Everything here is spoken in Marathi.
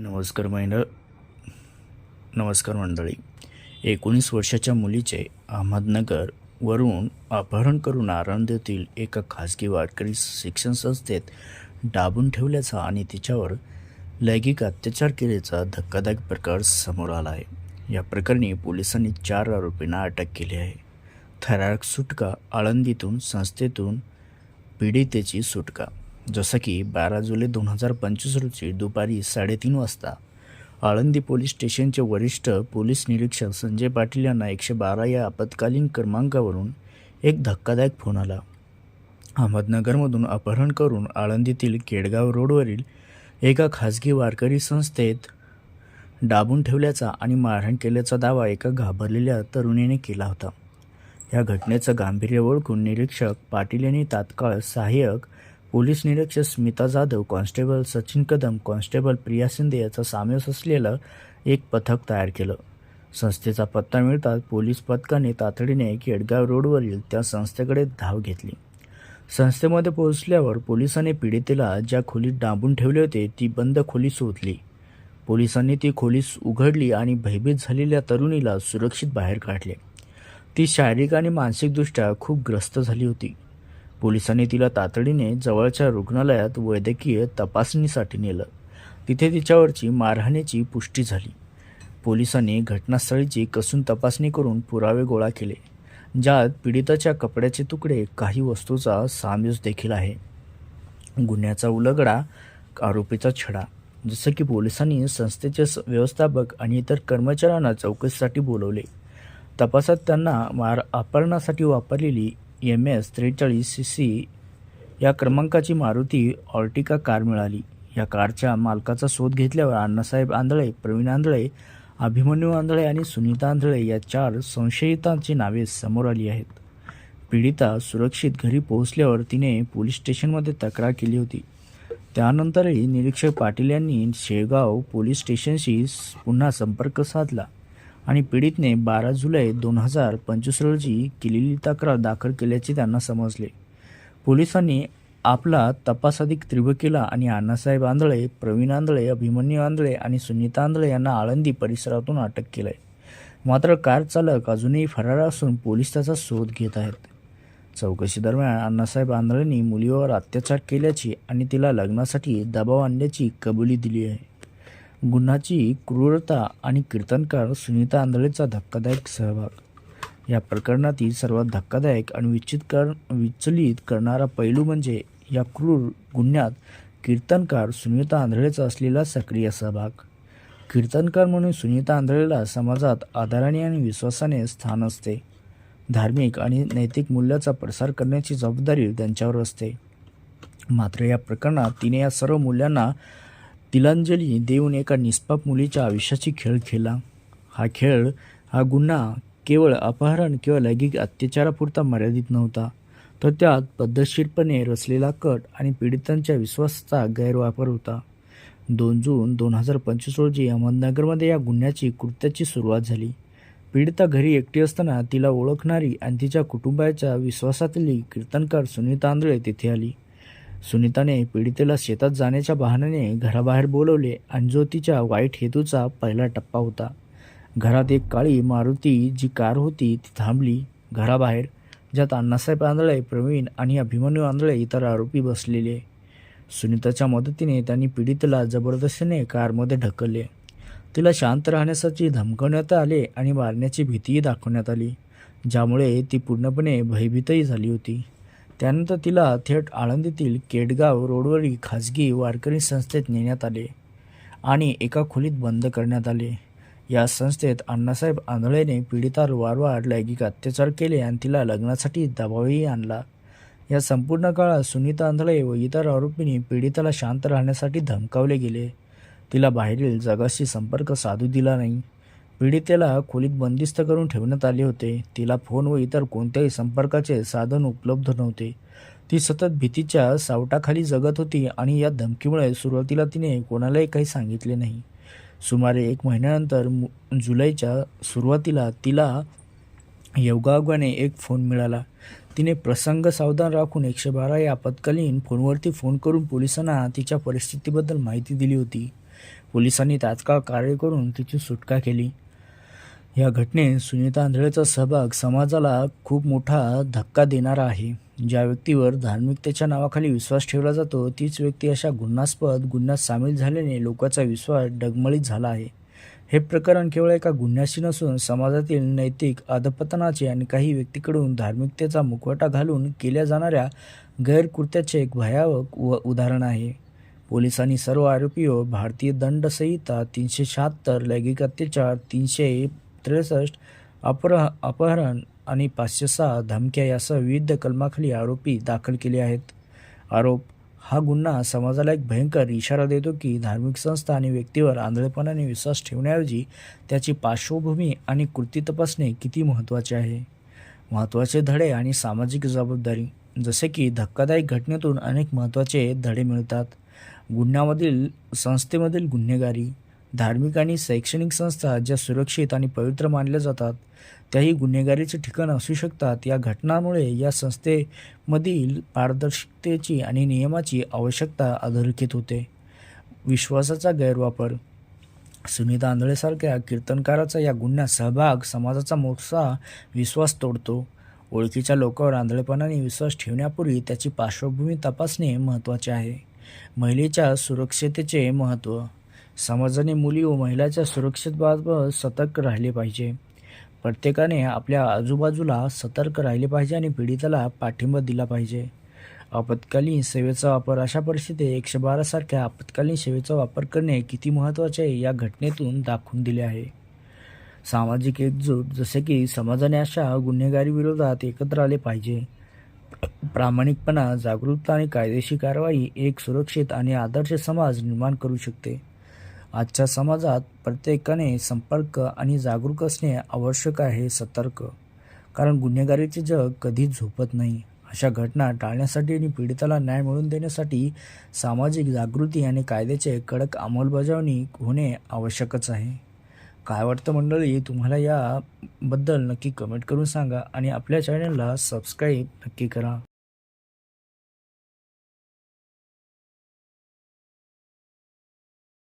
नमस्कार महिला नमस्कार मंडळी. एकोणीस वर्षाच्या मुलीचे अहमदनगर वरून अपहरण करून आनंद येथील एका खाजगी वारकरी शिक्षण संस्थेत डाबून ठेवल्याचा आणि तिच्यावर लैंगिक अत्याचार केल्याचा धक्कादायक प्रकार समोर आला आहे. या प्रकरणी पोलिसांनी चार आरोपींना अटक केली आहे. थरारक सुटका आळंदीतून संस्थेतून पीडितेची सुटका. जसं की बारा जुलै दोन हजार पंचवीस रोजी दुपारी साडेतीन वाजता आळंदी पोलीस स्टेशनचे वरिष्ठ पोलीस निरीक्षक संजय पाटील यांना एकशे बारा या आपत्कालीन क्रमांकावरून एक धक्कादायक फोन आला. अहमदनगरमधून अपहरण करून आळंदीतील केडगाव रोडवरील एका खाजगी वारकरी संस्थेत डाबून ठेवल्याचा आणि मारहाण केल्याचा दावा एका घाबरलेल्या तरुणीने केला होता. या घटनेचं गांभीर्य ओळखून निरीक्षक पाटील यांनी तात्काळ सहाय्यक पोलीस निरीक्षक स्मिता जाधव कॉन्स्टेबल सचिन कदम कॉन्स्टेबल प्रिया शिंदे याचा सामेस असलेलं एक पथक तयार केलं. संस्थेचा पत्ता मिळताच पोलीस पथकाने तातडीने केडगाव रोडवरील त्या संस्थेकडे धाव घेतली. संस्थेमध्ये पोहोचल्यावर पोलिसांनी पीडितेला ज्या खोलीत डांबून ठेवले होते ती बंद खोली शोधली पोलिसांनी ती खोली उघडली आणि भयभीत झालेल्या तरुणीला सुरक्षित बाहेर काढले. ती शारीरिक आणि मानसिकदृष्ट्या खूप ग्रस्त झाली होती. पोलिसांनी तिला तातडीने जवळच्या रुग्णालयात वैद्यकीय तपासणीसाठी नेलं. तिथे तिच्यावरची मारहाणीची पुष्टी झाली. पोलिसांनी घटनास्थळीची कसून तपासणी करून पुरावे गोळा केले ज्यात पीडिताच्या कपड्याचे तुकडे काही वस्तूचा सामयूज देखील आहे. गुन्ह्याचा उलगडा आरोपीचा छडा जसं की पोलिसांनी संस्थेचे स- व्यवस्थापक आणि इतर कर्मचाऱ्यांना चौकशीसाठी बोलवले. तपासात त्यांना मार अपहरणासाठी वापरलेली एम एस त्रेचाळीस सी सी या क्रमांकाची मारुती ऑर्टिका कार मिळाली. या कारच्या मालकाचा शोध घेतल्यावर अण्णासाहेब आंधळे प्रवीण आंधळे अभिमन्यू आंधळे आणि सुनीता आंधळे या चार संशयितांची नावे समोर आली आहेत. पीडिता सुरक्षित घरी पोहोचल्यावर तिने पोलीस स्टेशनमध्ये तक्रार केली होती. त्यानंतरही निरीक्षक पाटील यांनी शेगाव पोलीस स्टेशनशी पुन्हा संपर्क साधला. आणि पीडितने बारा जुलै दोन हजार पंचवीस रोजी केलेली तक्रार दाखल केल्याचे त्यांना समजले. पोलिसांनी आपला तपास अधिक तीव्र केला आणि अण्णासाहेब आंधळे प्रवीण आंधळे अभिमन्यू आंधळे आणि सुनीता आंधळे यांना आळंदी परिसरातून अटक केलंय. मात्र कार चालक अजूनही फरार असून पोलीस त्याचा शोध घेत आहेत. चौकशी दरम्यान अण्णासाहेब आंधळेंनी मुलीवर अत्याचार केल्याची आणि तिला लग्नासाठी दबाव आणण्याची कबुली दिली आहे. गुन्हाची क्रूरता आणि कीर्तनकार सुनीता आंधळेचा धक्कादायक सहभाग. या प्रकरणातील सर्वात धक्कादायक आणि विचित कर विचलित करणारा पैलू म्हणजे या क्रूर गुन्ह्यात कीर्तनकार सुनीता आंधळेचा असलेला सक्रिय सहभाग. कीर्तनकार म्हणून सुनीता आंधळेला समाजात आदराने आणि विश्वासाने स्थान असते. धार्मिक आणि नैतिक मूल्याचा प्रसार करण्याची जबाबदारी त्यांच्यावर असते. मात्र या प्रकरणात तिने या सर्व मूल्यांना तिलांजली देऊन एका निष्पाप मुलीच्या आयुष्याची खेळ खेळला. हा खेळ हा गुन्हा केवळ अपहरण किंवा लैंगिक अत्याचारापुरता मर्यादित नव्हता. तर त्यात पद्धतशीरपणे रचलेला कट आणि पीडितांच्या विश्वासाचा गैरवापर होता. दोन जून दोन हजार पंचवीस रोजी अहमदनगरमध्ये या गुन्ह्याची कृत्याची सुरुवात झाली. पीडिता घरी एकटी असताना तिला ओळखणारी आणि तिच्या कुटुंबाच्या विश्वासातली कीर्तनकार सुनीता आंधळे तिथे आली. सुनीताने पीडितेला शेतात जाण्याच्या बहाण्याने घराबाहेर बोलवले आणि जो तिच्या वाईट हेतूचा पहिला टप्पा होता. घरात एक काळी मारुती जी कार होती ती थांबली घराबाहेर ज्यात अण्णासाहेब आंधळे प्रवीण आणि अभिमन्यू आंधळे इतर आरोपी बसलेले. सुनीताच्या मदतीने त्यांनी पीडितेला जबरदस्तीने कारमध्ये ढकलले. तिला शांत राहण्यासाठी धमकवण्यात आले आणि मारण्याची भीतीही दाखवण्यात आली ज्यामुळे ती पूर्णपणे भयभीतही झाली होती. त्यानंतर तिला थेट आळंदीतील केडगाव रोडवरील खाजगी वारकरी संस्थेत नेण्यात आले आणि एका खोलीत बंद करण्यात आले. या संस्थेत अण्णासाहेब आंधळेने पीडितावर वारंवार लैंगिक अत्याचार केले आणि तिला लग्नासाठी दबावही आणला. या संपूर्ण काळात सुनीता आंधळे व इतर आरोपींनी पीडिताला शांत राहण्यासाठी धमकावले गेले. तिला बाहेरील जगाशी संपर्क साधू दिला नाही. पीडितेला खोलीत बंदिस्त करून ठेवण्यात आले होते. तिला फोन व इतर कोणत्याही संपर्काचे साधन उपलब्ध नव्हते. ती सतत भीतीच्या सावटाखाली जगत होती आणि या धमकीमुळे सुरुवातीला तिने कोणालाही काही सांगितले नाही. सुमारे एक महिन्यानंतर मु- जुलैच्या सुरुवातीला तिला योगायोगाने एक फोन मिळाला. तिने प्रसंग सावधान राखून एकशे बारा या आपत्कालीन फोनवरती फोन करून पोलिसांना तिच्या परिस्थितीबद्दल माहिती दिली होती. पोलिसांनी तात्काळ कार्य करून तिची सुटका केली. या घटनेत सुनीता आंधळेचा सहभाग समाजाला खूप मोठा धक्का देणारा आहे. ज्या व्यक्तीवर धार्मिकतेच्या नावाखाली विश्वास ठेवला जातो तीच व्यक्ती अशा गुन्हास्पद गुन्ह्यात सामील झाल्याने लोकांचा विश्वास डगमळीत झाला आहे. हे प्रकरण केवळ एका गुन्ह्याशी नसून समाजातील नैतिक अधपतनाचे आणि काही व्यक्तीकडून धार्मिकतेचा मुखवटा घालून केल्या जाणाऱ्या गैरकृत्याचे एक भयावक व उदाहरण आहे. पोलिसांनी सर्व आरोपीवर भारतीय दंड संहिता तीनशे शहात्तर लैंगिक अत्याचार तीनशे त्रेसष्ट अपहर अपहरण आणि पाचशे सहा धमक्या यासह विविध कलमाखाली आरोपी दाखल केले आहेत. आरोप हा गुन्हा समाजाला एक भयंकर इशारा देतो की धार्मिक संस्था आणि व्यक्तीवर आंधळेपणाने विश्वास ठेवण्याऐवजी त्याची पार्श्वभूमी आणि कृती तपासणे किती महत्त्वाचे आहे. महत्त्वाचे धडे आणि सामाजिक जबाबदारी जसे की धक्कादायक घटनेतून अनेक महत्त्वाचे धडे मिळतात. गुन्ह्यामधील संस्थेमधील गुन्हेगारी धार्मिक आणि शैक्षणिक संस्था ज्या सुरक्षित आणि पवित्र मानल्या जातात त्याही गुन्हेगारीचे ठिकाण असू शकतात. या घटनांमुळे या संस्थेमधील पारदर्शकतेची आणि नियमाची आवश्यकता अधोरेखित होते. विश्वासाचा गैरवापर. सुनीता आंधळेसारख्या कीर्तनकाराचा या गुन्ह्यात सहभाग समाजाचा मोठा विश्वास तोडतो. ओळखीच्या लोकांवर आंधळेपणाने विश्वास ठेवण्यापूर्वी त्याची पार्श्वभूमी तपासणे महत्त्वाचे आहे. महिलेच्या सुरक्षतेचे महत्त्व. समाजाने मुली व महिलाच्या सुरक्षेबाबत सतर्क राहिले पाहिजे. प्रत्येकाने आपल्या आजूबाजूला सतर्क राहिले पाहिजे आणि पीडिताला पाठिंबा दिला पाहिजे. आपत्कालीन सेवेचा वापर अशा परिस्थितीत एकशे बारासारख्या आपत्कालीन सेवेचा वापर करणे किती महत्त्वाचे आहे या घटनेतून दाखवून दिले आहे. सामाजिक एकजूट जसे की समाजाने अशा गुन्हेगारी विरोधात एकत्र आले पाहिजे. प्रामाणिकपणा जागरूकता आणि कायदेशीर कारवाई एक सुरक्षित आणि आदर्श समाज निर्माण करू शकते. आजच्या समाजात प्रत्येकाने संपर्क आणि जागरूक असणे आवश्यक आहे सतर्क. कारण गुन्हेगारीचे जग कधीच झोपत नाही. अशा घटना टाळण्यासाठी आणि पीडिताला न्याय मिळवून देण्यासाठी सामाजिक जागृती आणि कायद्याचे कडक अंमलबजावणी होणे आवश्यकच आहे. काय वाटतं मंडळी? तुम्हाला याबद्दल नक्की कमेंट करून सांगा आणि आपल्या चॅनलला सबस्क्राईब नक्की करा.